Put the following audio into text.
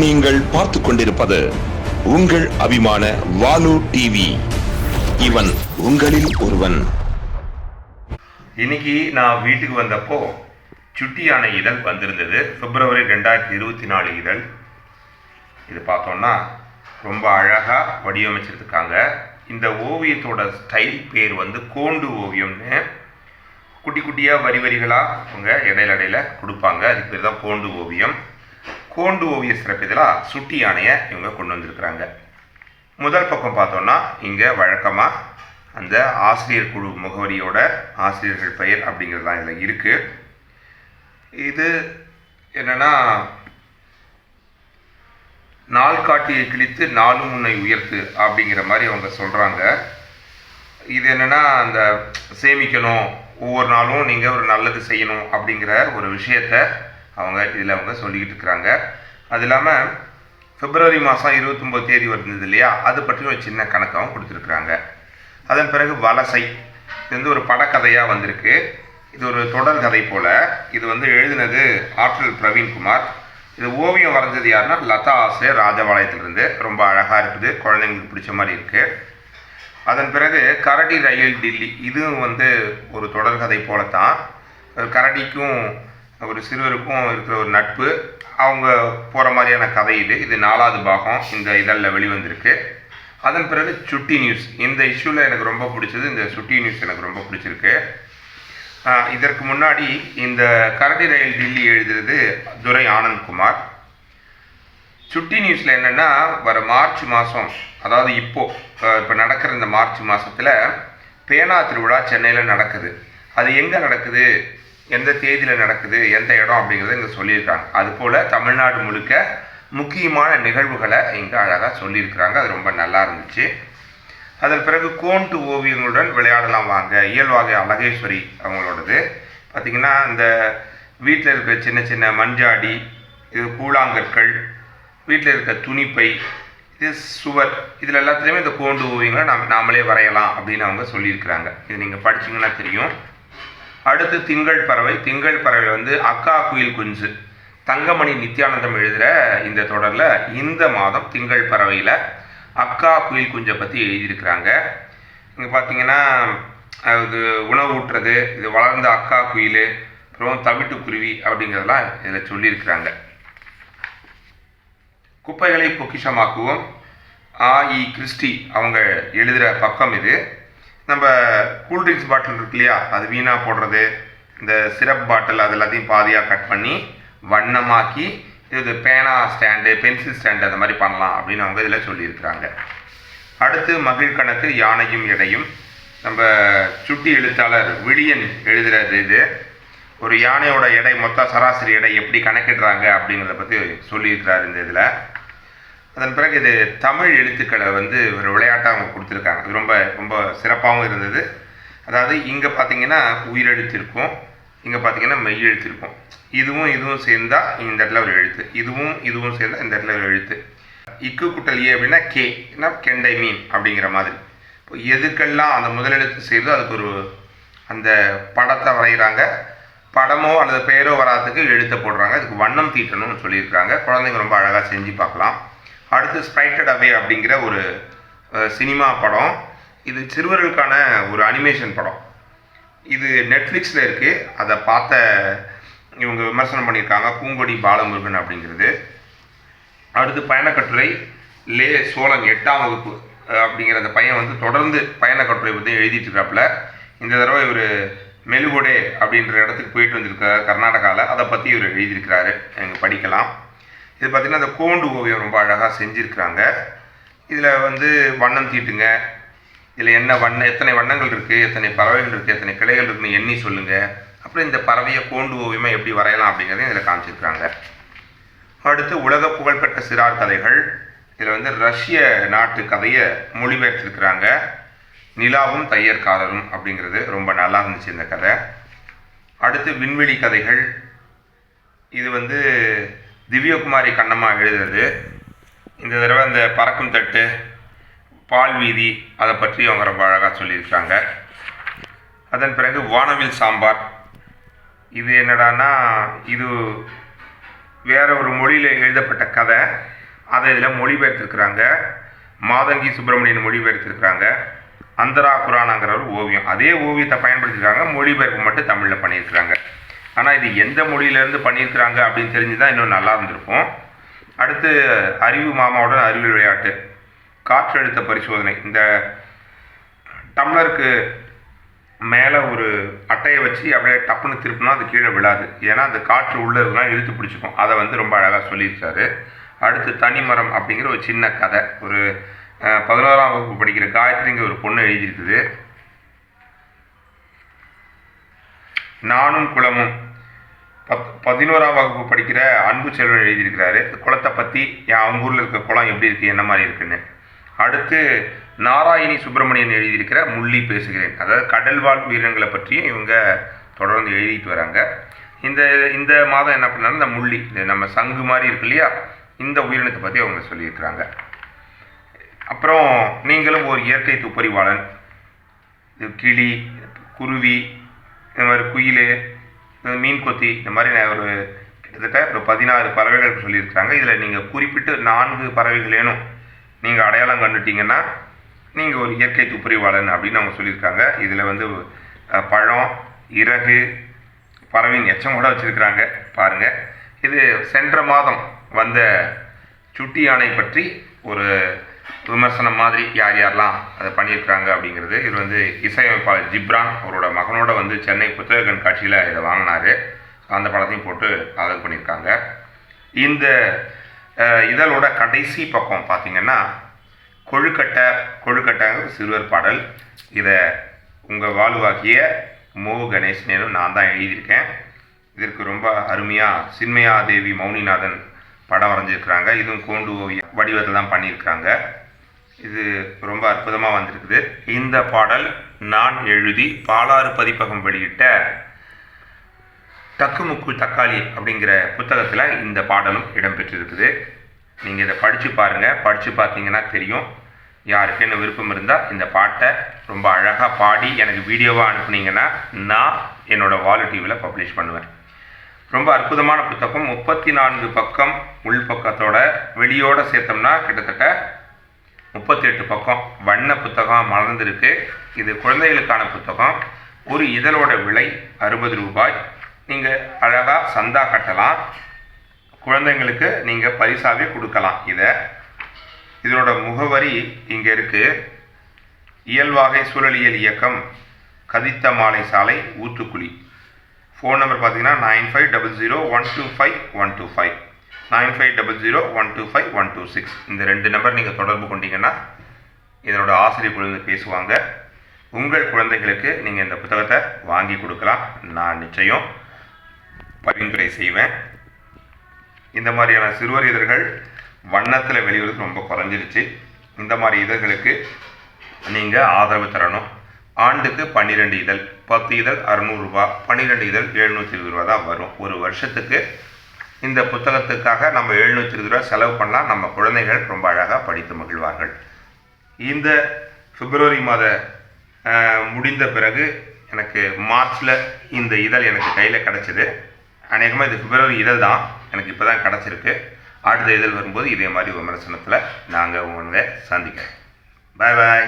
நீங்கள் பார்த்து கொண்டிருப்பது உங்கள் அபிமான வாலு டிவி. இவன் உங்களில் ஒருவன். இன்னைக்கு நான் வீட்டுக்கு வந்தப்போ சுட்டியான இதழ் வந்திருந்தது. பிப்ரவரி ரெண்டாயிரத்தி இருபத்தி நாலு இதழ். இது பார்த்தோம்னா ரொம்ப அழகாக வடிவமைச்சிருக்காங்க. இந்த ஓவியத்தோட ஸ்டைல் பேர் வந்து கோண்டு ஓவியம்னு. குட்டி குட்டியாக வரி வரிகளாக அவங்க இடையில இடையில கொடுப்பாங்க. அதுக்கு பேர் தான் கோண்டு ஓவியம். கோண்டு ஓவிய சிறப்பிதழாக சுட்டி யானையை இவங்க கொண்டு வந்திருக்கிறாங்க. முதல் பக்கம் பார்த்தோன்னா இங்கே வழக்கமாக அந்த ஆசிரியர் குழு முகவரியோட ஆசிரியர்கள் பெயர் அப்படிங்கிறது தான் இதில் இருக்குது இது என்னென்னா நாள் காட்டியை கிழித்து நாளும் உன்னை உயர்த்து அப்படிங்கிற மாதிரி அவங்க சொல்கிறாங்க இது என்னன்னா அந்த சேமிக்கணும் ஒவ்வொரு நாளும் நீங்கள் ஒரு நல்லது செய்யணும் அப்படிங்கிற ஒரு விஷயத்த அவங்க இதில் அவங்க சொல்லிக்கிட்டு இருக்கிறாங்க. அது இல்லாமல் பிப்ரவரி மாதம் இருபத்தொம்போது தேதி வந்தது இல்லையா? அது பற்றி ஒரு சின்ன கணக்காகவும் கொடுத்துருக்குறாங்க. அதன் பிறகு வலசை. இது வந்து ஒரு படக்கதையாக வந்திருக்கு. இது ஒரு தொடர் கதை போல். இது வந்து எழுதினது ஆற்றல் பிரவீன்குமார் இது ஓவியம் வரைஞ்சது யாருன்னா லதா ஆசிரியர் ராஜபாளையத்திலிருந்து. ரொம்ப அழகாக இருக்குது. குழந்தைங்களுக்கு பிடிச்ச மாதிரி இருக்குது அதன் பிறகு கரடி ரயில் டில்லி. இதுவும் வந்து ஒரு தொடர்கதை தான் கரடிக்கும் ஒரு சிறுவருக்கும் இருக்கிற ஒரு நட்பு. அவங்க போகிற மாதிரியான கதை இது. இது நாலாவது பாகம். இந்த இதழில் வெளிவந்திருக்கு. அதன் பிறகு சுட்டி நியூஸ். இந்த இஷ்யூவில் எனக்கு ரொம்ப பிடிச்சது. இந்த சுட்டி நியூஸ் எனக்கு ரொம்ப பிடிச்சிருக்கு. இதற்கு முன்னாடி இந்த கரடி ரயில் டில்லி எழுதுறது துரை ஆனந்த்குமார். சுட்டி நியூஸில் என்னென்னா வர மார்ச் மாதம் அதாவது இப்போது இப்போ நடக்கிற இந்த மார்ச் மாதத்தில் பேனா திருவிழா சென்னையில் நடக்குது. அது எங்கே நடக்குது? எந்த தேதியில் நடக்குது எந்த இடம் அப்படிங்கிறத இங்கே சொல்லியிருக்காங்க. அதுபோல் தமிழ்நாடு முழுக்க முக்கியமான நிகழ்வுகளை இங்கே அழகாக சொல்லியிருக்கிறாங்க. அது ரொம்ப நல்லா இருந்துச்சு. அதன் பிறகு கோண்டு ஓவியங்களுடன் விளையாடலாம் வாங்க. இயல்வாகை அழகேஸ்வரி அவங்களோடது. பார்த்திங்கன்னா இந்த வீட்டில் இருக்கிற சின்ன சின்ன மஞ்சாடி இது கூழாங்கற்கள் வீட்டில் இருக்க துணிப்பை இது சுவர் இதில் எல்லாத்துலேயுமே இந்த கோண்டு ஓவியங்களை நாம் நாமளே வரையலாம் அப்படின்னு அவங்க சொல்லியிருக்கிறாங்க. இது நீங்கள் படிச்சிங்கன்னா தெரியும். அடுத்து திங்கள் பறவை. திங்கள் பறவை வந்து அக்கா குயில் குஞ்சு. தங்கமணி நித்யானந்தம் எழுதுகிற இந்த தொடரில் இந்த மாதம் திங்கள் பறவையில் அக்கா குயில் குஞ்சை பற்றி எழுதியிருக்கிறாங்க. இங்கே பார்த்தீங்கன்னா அது உணவு ஊட்டுறது இது வளர்ந்த அக்கா குயில் அப்புறம் தவிட்டுக்குருவி அப்படிங்கிறதெல்லாம் இதில் சொல்லியிருக்கிறாங்க. குப்பைகளை பொக்கிஷமாக்குவோம். ஆ இ கிறிஸ்டி அவங்க எழுதுகிற பக்கம் இது. நம்ம கூல்ட்ரிங்க்ஸ் பாட்டில் இருக்கு இல்லையா? அது வீணாக போடுறது. இந்த சிரப் பாட்டில் அது எல்லாத்தையும் பாதியாக கட் பண்ணி வண்ணமாக்கி இது பேனா ஸ்டாண்டு பென்சில் ஸ்டாண்டு அந்த மாதிரி பண்ணலாம் அப்படின்னு அவங்க இதில் சொல்லியிருக்கிறாங்க. அடுத்து மகிழ் கணக்கு யானையும் எடையும். நம்ம சுட்டி எழுத்தாளர் விழியன் எழுதுகிறது இது. ஒரு யானையோட எடை மொத்த சராசரி எடை எப்படி கணக்கிடுறாங்க அப்படிங்கிறத பற்றி சொல்லியிருக்கிறார் இந்த இதில். அதன் பிறகு இது தமிழ் எழுத்துக்களை வந்து ஒரு விளையாட்டாக அவங்க கொடுத்துருக்காங்க. அது ரொம்ப ரொம்ப சிறப்பாகவும் இருந்தது. அதாவது இங்கே பார்த்தீங்கன்னா உயிரெழுத்து இருக்கும். இங்கே பார்த்தீங்கன்னா மெய் எழுத்து இருக்கும். இதுவும் இதுவும் சேர்ந்தால் இந்த இடத்துல ஒரு எழுத்து. இதுவும் இதுவும் சேர்ந்தால் இந்த இடத்துல ஒரு எழுத்து. இக்கு குட்டல் ஏ அப்படின்னா கே என்ன? கெண்டை மீன் அப்படிங்கிற மாதிரி. இப்போ எதுக்கெல்லாம் அந்த முதலெழுத்து செய்தோ அதுக்கு ஒரு அந்த படத்தை வரைகிறாங்க. படமோ அல்லது பெயரோ வராதுக்கு எழுத்தை போடுறாங்க. அதுக்கு வண்ணம் தீட்டணும்னு சொல்லியிருக்காங்க குழந்தைங்க ரொம்ப அழகாக செஞ்சு பார்க்கலாம். அடுத்து ஸ்ப்ரைட்டட் அவே அப்படிங்கிற ஒரு சினிமா படம். இது சிறுவர்களுக்கான ஒரு அனிமேஷன் படம். இது நெட்ஃப்ளிக்ஸில் இருக்குது அதை பார்த்த இவங்க விமர்சனம் பண்ணியிருக்காங்க. பூங்கொடி பாலமுருகன் அப்படிங்கிறது. அடுத்து பயணக்கட்டுரை லே சோழன் எட்டாம் வகுப்பு அப்படிங்கிற அந்த பையன் வந்து தொடர்ந்து பயணக்கட்டுரை பற்றி எழுதிட்டு இருக்காப்புல. இந்த தடவை இவர் மெலுகொடே அப்படின்ற இடத்துக்கு போயிட்டு வந்திருக்காரு கர்நாடகாவில் அதை பற்றி இவர் எழுதியிருக்கிறாரு. எங்கள் படிக்கலாம். இது பார்த்திங்கன்னா அந்த கோண்டு ஓவியம் ரொம்ப அழகாக செஞ்சுருக்கிறாங்க. இதில் வந்து வண்ணம் தீட்டுங்க. இதில் என்ன வண்ண எத்தனை வண்ணங்கள் இருக்குது எத்தனை பறவைகள் இருக்குது எத்தனை கிளைகள் இருக்குன்னு எண்ணி சொல்லுங்கள் அப்புறம் இந்த பறவையை கோண்டு ஓவியமாக எப்படி வரையலாம் அப்படிங்கிறதையும் இதில் காமிச்சிருக்கிறாங்க. அடுத்து உலக புகழ்பெற்ற சிறார் கதைகள். இதில் வந்து ரஷ்ய நாட்டு கதையை மொழிபெயர்த்திருக்கிறாங்க. நிலாவும் தையற்காரரும் அப்படிங்கிறது ரொம்ப நல்லா இருந்துச்சு இந்த கதை. அடுத்து விண்வெளி கதைகள். இது வந்து திவ்யகுமாரி கண்ணம்மா எழுதுறது. இந்த தடவை இந்த பறக்கும் தட்டு பால் வீதி அதை பற்றி அவங்க ரொம்ப அழகாக சொல்லியிருக்காங்க. அதன் பிறகு வானவில் சாம்பார். இது என்னடான்னா இது வேற ஒரு மொழியில் எழுதப்பட்ட கதை. அதை இதில் மொழிபெயர்த்திருக்கிறாங்க. மாதங்கி சுப்பிரமணியன் மொழிபெயர்த்திருக்கிறாங்க. அந்தரா குரானாங்கிற ஒரு ஓவியம். அதே ஓவியத்தை பயன்படுத்தியிருக்காங்க. மொழிபெயர்ப்பு மட்டும் தமிழில் பண்ணியிருக்கிறாங்க. ஆனால் இது எந்த மொழியிலேருந்து பண்ணியிருக்கிறாங்க அப்படின்னு தெரிஞ்சு தான் இன்னும் நல்லா இருந்திருக்கும். அடுத்து அறிவு மாமாவுடன் அறிவியல் விளையாட்டு காற்றழுத்த பரிசோதனை. இந்த டம்ளருக்கு மேலே ஒரு அட்டையை வச்சு அப்படியே டப்புன்னு திருப்பினா அது கீழே விழாது. ஏன்னா அந்த காற்று உள்ளே இருக்குன்னா இழுத்து பிடிச்சிக்கும். அதை வந்து ரொம்ப அழகாக சொல்லியிருக்காரு. அடுத்து தனிமரம் அப்படிங்கிற ஒரு சின்ன கதை. ஒரு பதினோராம் வகுப்பு படிக்கிற காயத்ரிங்கிற ஒரு பொண்ணு எழுதியிருக்குது. நானும் குளமும் பத் பதினோராம் வகுப்பு படிக்கிற அன்பு செல்வன் எழுதியிருக்கிறாரு. குளத்தை பற்றி அவங்க ஊரில் இருக்க குளம் எப்படி இருக்குது என்ன மாதிரி இருக்குன்னு. அடுத்து நாராயணி சுப்பிரமணியன் எழுதியிருக்கிற முள்ளி பேசுகிறேன். அதாவது கடல்வாழ் உயிரினங்களை பற்றியும் இவங்க தொடர்ந்து எழுதிட்டு வராங்க. இந்த இந்த மாதம் என்ன பண்ணாலும் இந்த முள்ளி இந்த நம்ம சங்கு மாதிரி இருக்கு இல்லையா இந்த உயிரினத்தை பற்றி அவங்க சொல்லியிருக்கிறாங்க. அப்புறம் நீங்களும் ஒரு இயற்கை துப்பறிவாளன். இது கிளி குருவி இந்த மாதிரி குயில் மீன் கொத்தி இந்த மாதிரி நான் ஒரு கிட்டத்தட்ட ஒரு பதினாறு பறவைகள் சொல்லியிருக்காங்க இதில் நீங்கள் குறிப்பிட்டு நான்கு பறவைகளேனும் நீங்கள் அடையாளம் கண்டுட்டீங்கன்னா நீங்கள் ஒரு இயற்கை துப்புரிவாளன் அப்படின்னு அவங்க சொல்லியிருக்காங்க. இதில் வந்து பழம் இறகு பறவையின் எச்சம் கூட வச்சுருக்கிறாங்க. பாருங்கள் இது சென்ற மாதம் வந்த சுட்டி யானை பற்றி ஒரு விமர்சனம் மாதிரி யார் யாரெல்லாம் அதை பண்ணியிருக்கிறாங்க அப்படிங்கிறது. இது வந்து இசையமைப்பாளர் ஜிப்ரான் அவரோட மகனோட வந்து சென்னை புத்தக கண்காட்சியில் இதை வாங்கினார். அந்த படத்தையும் போட்டு அழகு பண்ணியிருக்காங்க. இந்த இதழோட கடைசி பக்கம் பார்த்தீங்கன்னா கொழுக்கட்டை கொழுக்கட்டை சிறுவர் பாடல். இதை உங்கள் வாழ்வாக்கிய மோ. கணேஷ்னு நான் தான் எழுதியிருக்கேன். இதற்கு ரொம்ப அருமையாக சின்மயா தேவி மௌனிநாதன் படம் வரைஞ்சிருக்கிறாங்க. இதுவும் கூண்டு ஓவியம் வடிவத்தில் தான் பண்ணியிருக்கிறாங்க இது ரொம்ப அற்புதமாக வந்திருக்குது. இந்த பாடல் நான் எழுதி பாலாறு பதிப்பகம் வெளியிட்ட டக்குமுக்கு தக்காளி அப்படிங்கிற புத்தகத்தில் இந்த பாடலும் இடம்பெற்றிருக்குது. நீங்கள் இதை படித்து பாருங்கள் படித்து பார்த்தீங்கன்னா தெரியும். யாருக்குன்னு விருப்பம் இருந்தால் இந்த பாட்டை ரொம்ப அழகாக பாடி எனக்கு வீடியோவாக அனுப்புனீங்கன்னா நான் என்னோட வாலு டிவியில் பப்ளிஷ் பண்ணுவேன். ரொம்ப அற்புதமான புத்தகம். முப்பத்தி நான்கு பக்கம் உள்பக்கத்தோட வெளியோட சேர்த்தோம்னா கிட்டத்தட்ட முப்பத்தி எட்டு பக்கம். வண்ண புத்தகம் மலர்ந்திருக்கு. இது குழந்தைகளுக்கான புத்தகம். ஒரு இதழோட விலை அறுபது ரூபாய். நீங்கள் அழகாக சந்தா கட்டலாம். குழந்தைங்களுக்கு நீங்கள் பரிசாவே கொடுக்கலாம் இதை. இதனோட முகவரி இங்கே இருக்குது இயல்வாகை சூழலியல் இயக்கம் கதித்த மாலை சாலை ஊத்துக்குழி. ஃபோன் நம்பர் பார்த்தீங்கன்னா nine five double zero one two five one two five nine five double zero one two five one two six இந்த ரெண்டு நம்பர் நீங்கள் தொடர்பு கொண்டீங்கன்னா இதனோட ஆசிரியர் குழந்தை பேசுவாங்க. உங்கள் குழந்தைகளுக்கு நீங்கள் இந்த புத்தகத்தை வாங்கி கொடுக்கலாம். நான் நிச்சயம் பரிந்துரை செய்வேன். இந்த மாதிரியான சிறுவர் இதழ்கள் வண்ணத்தில் வெளிவருது ரொம்ப குறைஞ்சிருச்சு. இந்த மாதிரி இதழ்களுக்கு நீங்கள் ஆதரவு தரணும். ஆண்டுக்கு பன்னிரெண்டு இதழ் பத்து இதழ் அறநூறுரூபா பன்னிரெண்டு இதழ் எழுநூற்றி இருபது ரூபா தான் வரும். ஒரு வருஷத்துக்கு இந்த புத்தகத்துக்காக நம்ம எழுநூற்றி இருபது ரூபா செலவு பண்ணால் நம்ம குழந்தைகள் ரொம்ப அழகாக படித்து மகிழ்வார்கள். இந்த பிப்ரவரி மாத முடிந்த பிறகு எனக்கு மார்ச்சில் இந்த இதழ் எனக்கு கையில் கிடச்சிது. அநேகமாக இது பிப்ரவரி இதழ் தான். எனக்கு இப்போ தான் கிடச்சிருக்கு. அடுத்த இதழ் வரும்போது இதே மாதிரி விமர்சனத்தில் நாங்கள் உங்களை சந்திக்கிறேன் பாய் பாய்.